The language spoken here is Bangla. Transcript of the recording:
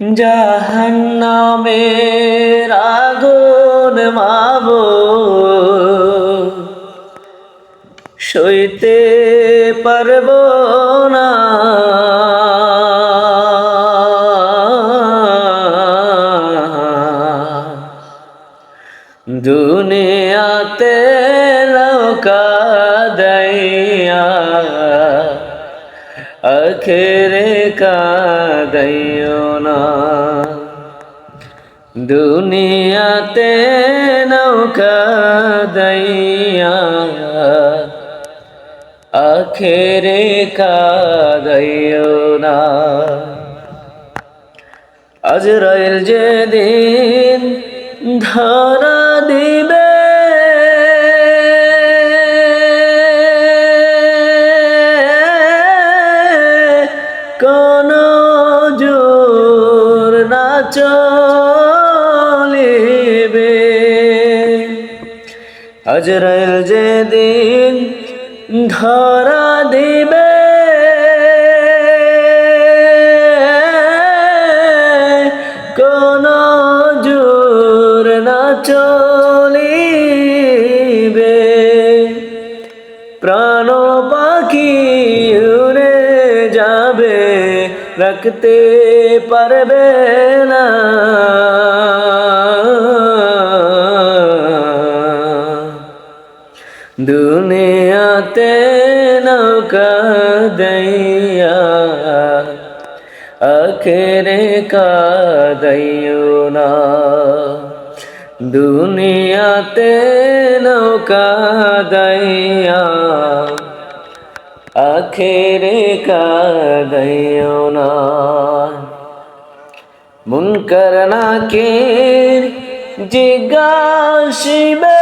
জাহান্নামের আগুন মাবো। সইতে পারব না। দুনিয়াতে নৌকা দইয়া আখেরে কাদাইও না। দুনিয়াতে নৌকা দইয়া আখেরে কাদাইও না। আজরাইল যেদিন ধরা দিবে চলিবে। আজরাইল যেদিন ধরা দিবে কোন জোর না চলিবে। প্রাণ পাখি রাখতে পারবে না দুনিয়াতে নৌকা দইয়া আখেরে কাদাইও না দুনিয়াতে নৌকা দইয়া আখেরে কাদাইও না মুনকার নাকির জিজ্ঞাসিবে